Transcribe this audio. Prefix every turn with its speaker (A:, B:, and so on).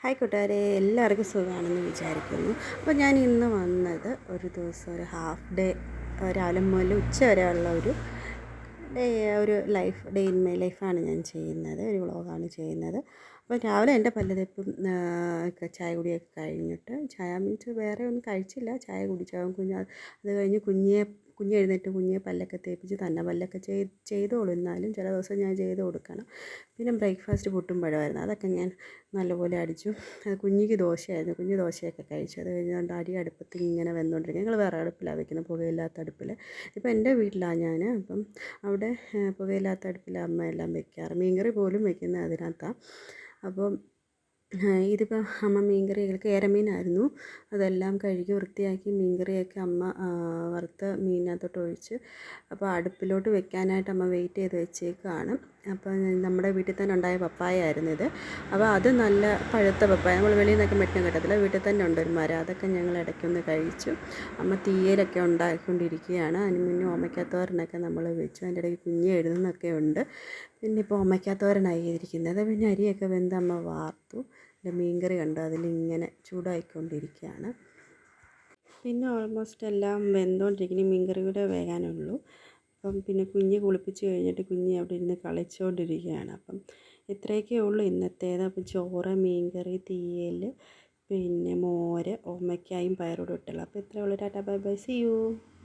A: Hi കൂട്ടുകാരെ എല്ലാവർക്കും സുഖമാണെന്ന് വിചാരിക്കുന്നു. അപ്പോൾ ഞാൻ ഇന്ന് വന്നത് ഒരു ദിവസം ഒരു ഹാഫ് ഡേ രാവിലെ മുതൽ ഉച്ച വരെ ഉള്ള ഒരു ഡേ ഒരു ലൈഫ് ഡേ ഇൻ മൈ ലൈഫാണ് ഞാൻ ചെയ്യുന്നത് ഒരു വ്ളോഗാണ് ചെയ്യുന്നത്. അപ്പോൾ രാവിലെ എന്റെ പല്ലതെപ്പും ചായ കുടിയൊക്കെ കഴിഞ്ഞിട്ട് ചായ മീൻസ് വേറെ ഒന്നും കഴിച്ചില്ല ചായ കുടിച്ചു. കുഞ്ഞ് അത് കഴിഞ്ഞ് കുഞ്ഞെ കുഞ്ഞ് എഴുന്നേറ്റ് കുഞ്ഞെ പല്ലൊക്കെ തേപ്പിച്ച് തന്നെ പല്ലൊക്കെ ചെയ്ത് ചെയ്തോളും. എന്നാലും ചില ദിവസം ഞാൻ ചെയ്ത് കൊടുക്കണം. പിന്നെ ബ്രേക്ക്ഫാസ്റ്റ് പുട്ടും പഴമായിരുന്നു അതൊക്കെ ഞാൻ നല്ലപോലെ അടിച്ചു. അത് കുഞ്ഞിക്ക് ദോശയായിരുന്നു. കുഞ്ഞ് ദോശയൊക്കെ കഴിച്ചു. അത് കഴിഞ്ഞുകൊണ്ട് അരി അടുപ്പത്ത് ഇങ്ങനെ വെന്നുകൊണ്ടിരിക്കും ഞങ്ങൾ വേറെ അടുപ്പിലാണ് വെക്കുന്നത് പുകയില്ലാത്ത അടുപ്പിൽ ഇപ്പോൾ എന്റെ വീട്ടിലാണ് ഞാൻ അപ്പം അവിടെ പുകയില്ലാത്ത അടുപ്പിൽ അമ്മ എല്ലാം വെക്കാറ്. മീൻകറി പോലും വെക്കുന്നത് അതിനകത്താണ് അപ്പം ഇതിപ്പോൾ അമ്മ മീൻകറികൾക്ക് ഏരമീനായിരുന്നു അതെല്ലാം കഴുകി വൃത്തിയാക്കി മീൻകറിയൊക്കെ അമ്മ വറുത്ത മീനിനകത്തോട്ട് ഒഴിച്ച് അപ്പോൾ അടുപ്പിലോട്ട് വെക്കാനായിട്ട് അമ്മ വെയിറ്റ് ചെയ്ത് വെച്ചേക്കാണ്. അപ്പോൾ നമ്മുടെ വീട്ടിൽ തന്നെ ഉണ്ടായ പപ്പായ ആയിരുന്നു ഇത്. അപ്പോൾ അത് നല്ല പഴുത്ത പപ്പായ. നമ്മൾ വെളിയിൽ നിന്നൊക്കെ മെറ്റിന് കിട്ടത്തില്ല വീട്ടിൽ തന്നെ ഉണ്ട് ഒരു മരം. അതൊക്കെ ഞങ്ങൾ ഇടയ്ക്കൊന്ന് കഴിച്ചു. അമ്മ തീയലൊക്കെ ഉണ്ടാക്കിക്കൊണ്ടിരിക്കുകയാണ്. അതിന് മുന്നേ ഓമയ്ക്കാത്തോരനൊക്കെ നമ്മൾ വെച്ചു. അതിന്റെ ഇടയ്ക്ക് കുഞ്ഞ് എഴുതുന്നൊക്കെ ഉണ്ട്. പിന്നെ ഇപ്പോൾ ഓമയ്ക്കാത്തോരനായി ഇരിക്കുന്നത്. പിന്നെ അരിയൊക്കെ വെന്ത് അമ്മ വാർത്തു. മീൻകറി കണ്ടു? അതിലിങ്ങനെ ചൂടായിക്കൊണ്ടിരിക്കുകയാണ്. പിന്നെ ഓൾമോസ്റ്റ് എല്ലാം വെന്തുകൊണ്ടിരിക്കുന്നു. മീൻകറി കൂടെ വേകാനുള്ളൂ അപ്പം പിന്നെ കുഞ്ഞ് കുളിപ്പിച്ച് കഴിഞ്ഞിട്ട് കുഞ്ഞ് അവിടെ ഇരുന്ന് കളിച്ചുകൊണ്ടിരിക്കുകയാണ് അപ്പം ഇത്രയൊക്കെ ഉള്ളൂ ഇന്നത്തേത്. അപ്പം ചോറ് മീൻകറി തീയൽ പിന്നെ മോര് ഓമയ്ക്കായും പയറോടും ഇട്ടുള്ളൂ അപ്പോൾ ഇത്രയേ ഉള്ളൂ. Tata bye bye. See you